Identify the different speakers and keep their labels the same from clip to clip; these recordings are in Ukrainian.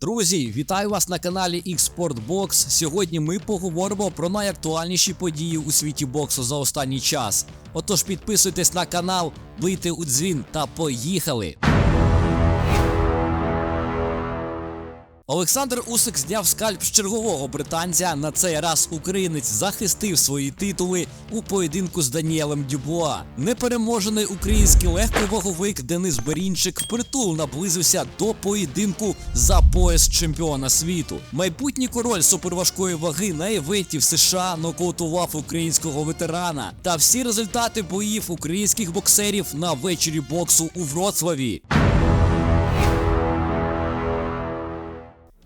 Speaker 1: Друзі, вітаю вас на каналі Xportbox. Сьогодні ми поговоримо про найактуальніші події у світі боксу за останній час. Отож підписуйтесь на канал, бийте у дзвін та поїхали! Олександр Усик зняв скальп з чергового британця. На цей раз українець захистив свої титули у поєдинку з Даніелем Дюбуа. Непереможений український легковаговик Денис Берінчик впритул наблизився до поєдинку за пояс чемпіона світу. Майбутній король суперважкої ваги на івенті в США нокаутував українського ветерана. Та всі результати боїв українських боксерів на вечорі боксу у Вроцлаві.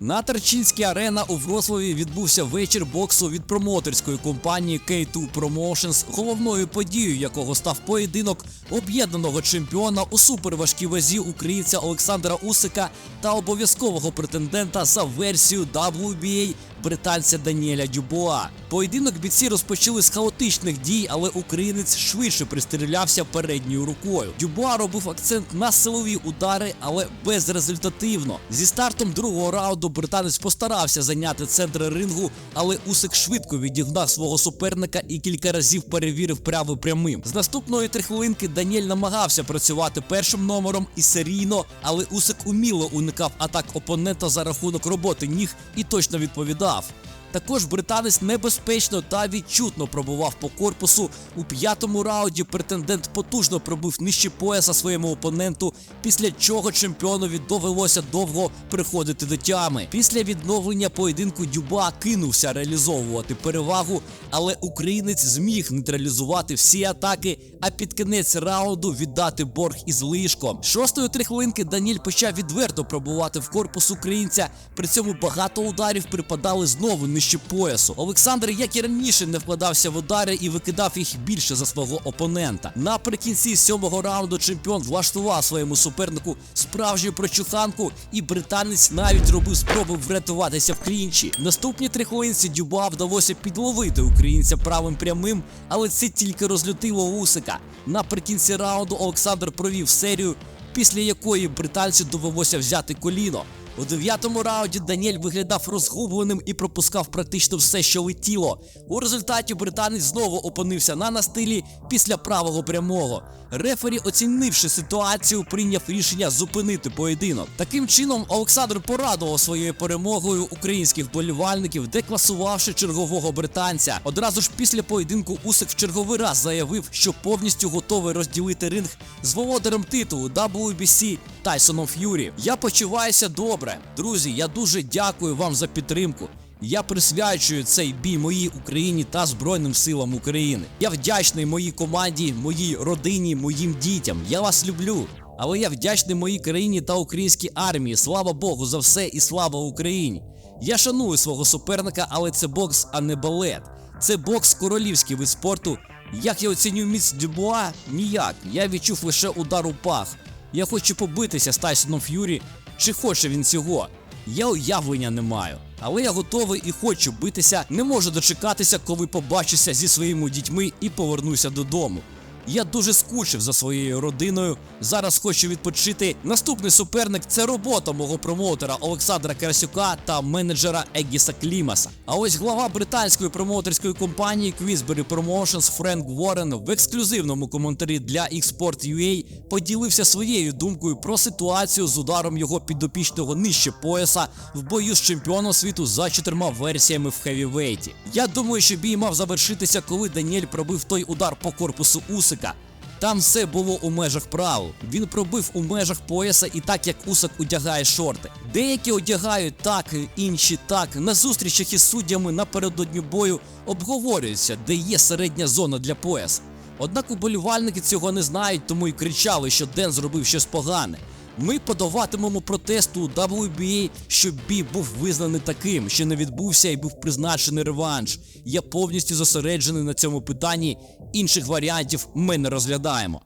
Speaker 1: На Тарчинській арена у Врославі відбувся вечір боксу від промоторської компанії K2 Promotions, головною подією якого став поєдинок об'єднаного чемпіона у суперважкій вазі українця Олександра Усика та обов'язкового претендента за версію WBA британця Даніеля Дюбуа. Поєдинок бійці розпочали з хаотичних дій, але українець швидше пристрілявся передньою рукою. Дюбуа робив акцент на силові удари, але безрезультативно. Зі стартом другого раунду британець постарався зайняти центр рингу, але Усик швидко відігнав свого суперника і кілька разів перевірив право прямим. З наступної три хвилинки Даніель намагався працювати першим номером і серійно, але Усик уміло уникав атак опонента за рахунок роботи ніг і точно відповідав. off. Також британець небезпечно та відчутно пробував по корпусу. У п'ятому раунді претендент потужно пробив нижче пояса своєму опоненту, після чого чемпіонові довелося довго приходити до тями. Після відновлення поєдинку Дюба кинувся реалізовувати перевагу, але українець зміг нейтралізувати всі атаки, а під кінець раунду віддати борг із лишком. Шостої три хвилинки Даніль почав відверто пробувати в корпус українця. При цьому багато ударів припадали знову нижче поясу. Олександр, як і раніше, не вкладався в удари і викидав їх більше за свого опонента. Наприкінці сьомого раунду чемпіон влаштував своєму супернику справжню прочуханку, і британець навіть робив спроби врятуватися в клінчі. Наступні три хвилинці Дюба вдалося підловити українця правим прямим, але це тільки розлютило Усика. Наприкінці раунду Олександр провів серію, після якої британцю довелося взяти коліно. У дев'ятому раунді Даніель виглядав розгубленим і пропускав практично все, що летіло. У результаті британець знову опинився на настилі після правого прямого. Рефері, оцінивши ситуацію, прийняв рішення зупинити поєдинок. Таким чином, Олександр порадував своєю перемогою українських болівальників, декласувавши чергового британця. Одразу ж після поєдинку Усик в черговий раз заявив, що повністю готовий розділити ринг з володарем титулу WBC Тайсоном Ф'юрі. Я почуваюся добре. Друзі, я дуже дякую вам за підтримку. Я присвячую цей бій моїй Україні та Збройним силам України. Я вдячний моїй команді, моїй родині, моїм дітям. Я вас люблю. Але я вдячний моїй країні та українській армії. Слава Богу за все і слава Україні. Я шаную свого суперника, але це бокс, а не балет. Це бокс королівський вид спорту. Як я оцінюю міць Дюбуа? Ніяк. Я відчув лише удар у пах. Я хочу побитися з Тайсоном Ф'юрі. Чи хоче він цього? Я уявлення не маю. Але я готовий і хочу битися. Не можу дочекатися, коли побачуся зі своїми дітьми і повернуся додому. Я дуже скучив за своєю родиною. Зараз хочу відпочити. Наступний суперник це робота мого промоутера Олександра Карасюка та менеджера Егіса Клімаса. А ось глава британської промоутерської компанії Queensberry Promotions Френк Уоррен в ексклюзивному коментарі для Export.ua поділився своєю думкою про ситуацію з ударом його підопічного нижче пояса в бою з чемпіоном світу за чотирма версіями в хевівейті. Я думаю, що бій мав завершитися, коли Даніель пробив той удар по корпусу Усика. Там все було у межах правил. Він пробив у межах пояса і так як Усик одягає шорти. Деякі одягають так, інші так. На зустрічах із суддями напередодні бою обговорюється, де є середня зона для пояса. Однак уболівальники цього не знають, тому й кричали, що Ден зробив щось погане. Ми подаватимемо протест у WBA, щоб бій був визнаний таким, що не відбувся і був призначений реванш. Я повністю зосереджений на цьому питанні. Інших варіантів ми не розглядаємо.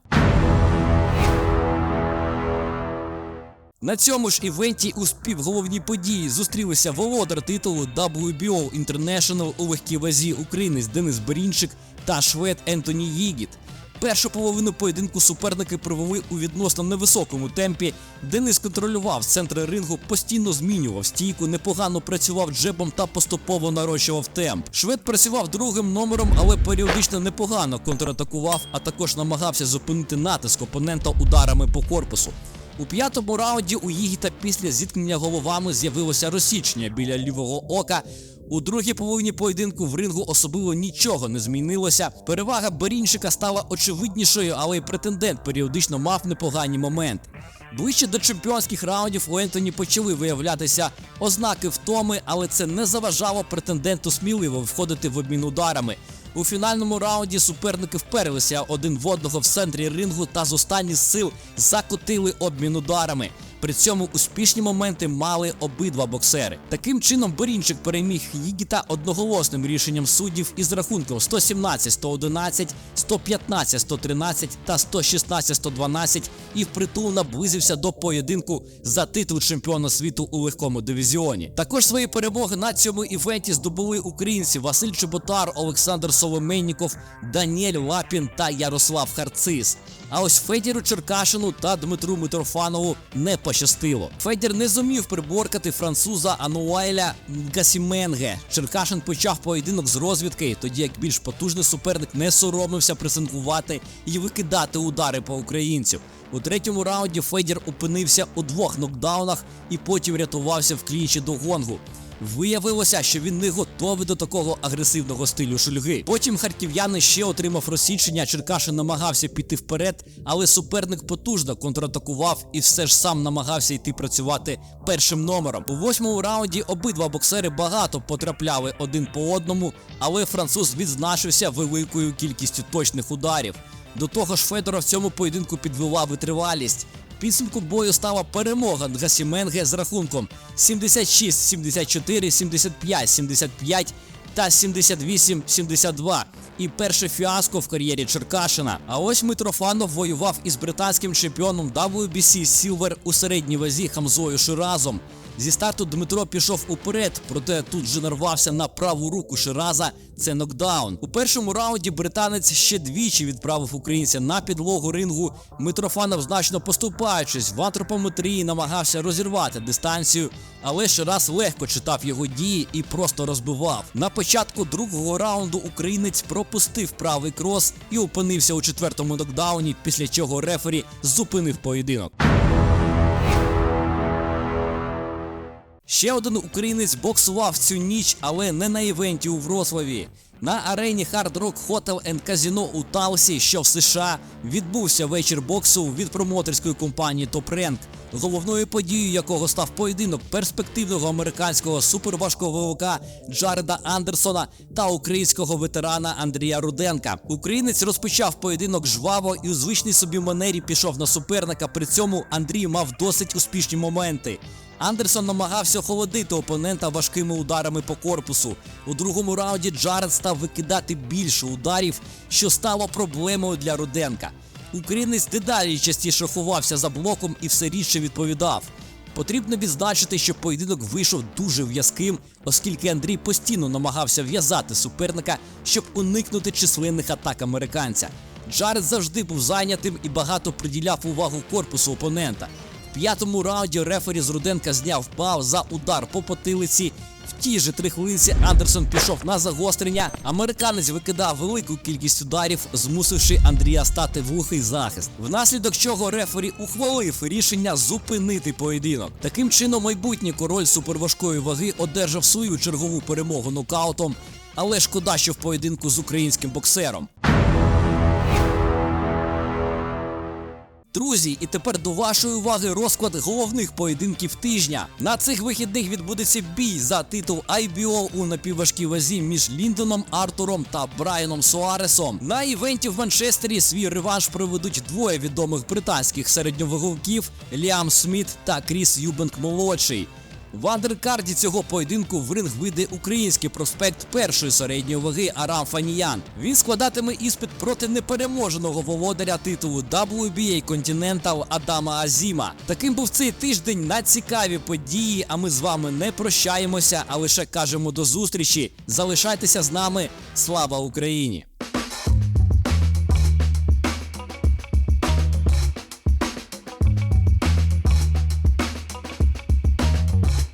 Speaker 1: На цьому ж івенті у співголовній події зустрілися володар титулу WBO International у легкій вазі українець Денис Берінчик та швед Ентоні Їгіт. Першу половину поєдинку суперники провели у відносно невисокому темпі. Денис контролював центри рингу, постійно змінював стійку, непогано працював джебом та поступово нарощував темп. Швед працював другим номером, але періодично непогано контратакував, а також намагався зупинити натиск опонента ударами по корпусу. У п'ятому раунді у Єгіта після зіткнення головами з'явилося розсічення біля лівого ока. У другій половині поєдинку в рингу особливо нічого не змінилося. Перевага Берінчика стала очевиднішою, але й претендент періодично мав непогані моменти. Ближче до чемпіонських раундів у Ентоні почали виявлятися ознаки втоми, але це не заважало претенденту сміливо входити в обмін ударами. У фінальному раунді суперники вперлися один в одного в центрі рингу та з останніх сил закотили обмін ударами. При цьому успішні моменти мали обидва боксери. Таким чином Борінчик переміг Їгіта одноголосним рішенням суддів із рахунком 117-111, 115-113 та 116-112 і впритул наблизився до поєдинку за титул чемпіона світу у легкому дивізіоні. Також свої перемоги на цьому івенті здобули українці Василь Чеботар, Олександр Соломенніков, Даніель Лапін та Ярослав Харцис. А ось Федіру Черкашину та Дмитру Митрофанову не пощастило. Федір не зумів приборкати француза Ануайля Гасіменге. Черкашин почав поєдинок з розвідки, тоді як більш потужний суперник не соромився пресингувати і викидати удари по українцю. У третьому раунді Федір опинився у двох нокдаунах і потім рятувався в клінчі до гонгу. Виявилося, що він не готовий до такого агресивного стилю шульги. Потім харків'яни ще отримав розсічення. Черкашин намагався піти вперед, але суперник потужно контратакував і все ж сам намагався йти працювати першим номером. У восьмому раунді обидва боксери багато потрапляли один по одному, але француз відзначився великою кількістю точних ударів. До того ж, Федора в цьому поєдинку підвела витривалість. Підсумку бою стала перемога Нгасіменге з рахунком 76-74, 75-75 та 78-72. І перше фіаско в кар'єрі Черкашина. А ось Митрофанов воював із британським чемпіоном WBC Silver у середній вазі Хамзою Ширазом. Зі старту Дмитро пішов уперед, проте тут же нарвався на праву руку Шираза. Це нокдаун. У першому раунді британець ще двічі відправив українця на підлогу рингу. Митрофанов, значно поступаючись в антропометрії, намагався розірвати дистанцію, але Шираз легко читав його дії і просто розбивав. На початку другого раунду українець пропустив правий крос і опинився у четвертому нокдауні, після чого рефері зупинив поєдинок. Ще один українець боксував цю ніч, але не на івенті у Вроцлаві. На арені Hard Rock Hotel and Casino у Талсі, що в США, відбувся вечір боксу від промоторської компанії Top Rank, головною подією якого став поєдинок перспективного американського суперважкого ВВК Джареда Андерсона та українського ветерана Андрія Руденка. Українець розпочав поєдинок жваво і у звичній собі манері пішов на суперника. При цьому Андрій мав досить успішні моменти. Андерсон намагався охолодити опонента важкими ударами по корпусу. У другому раунді Джаред став викидати більше ударів, що стало проблемою для Руденка. Українець дедалі частіше ховався за блоком і все рідше відповідав. Потрібно відзначити, що поєдинок вийшов дуже в'язким, оскільки Андрій постійно намагався в'язати суперника, щоб уникнути численних атак американця. Джаред завжди був зайнятим і багато приділяв увагу корпусу опонента. П'ятому раунді рефері з Руденка зняв пау за удар по потилиці. В тій же три хвилинці Андерсон пішов на загострення. Американець викидав велику кількість ударів, змусивши Андрія стати в глухий захист. Внаслідок чого рефері ухвалив рішення зупинити поєдинок. Таким чином, майбутній король суперважкої ваги одержав свою чергову перемогу нокаутом. Але шкода, що в поєдинку з українським боксером. Друзі, і тепер до вашої уваги розклад головних поєдинків тижня. На цих вихідних відбудеться бій за титул IBO у напівважкій вазі між Ліндоном Артуром та Брайаном Суаресом. На івенті в Манчестері свій реванш проведуть двоє відомих британських середньовиговків Ліам Сміт та Кріс Юбенк молодший. В андеркарді цього поєдинку в ринг вийде український проспект першої середньої ваги Арам Фаніян. Він складатиме іспит проти непереможеного володаря титулу WBA Continental Адама Азіма. Таким був цей тиждень на цікаві події. А ми з вами не прощаємося, а лише кажемо до зустрічі. Залишайтеся з нами. Слава Україні!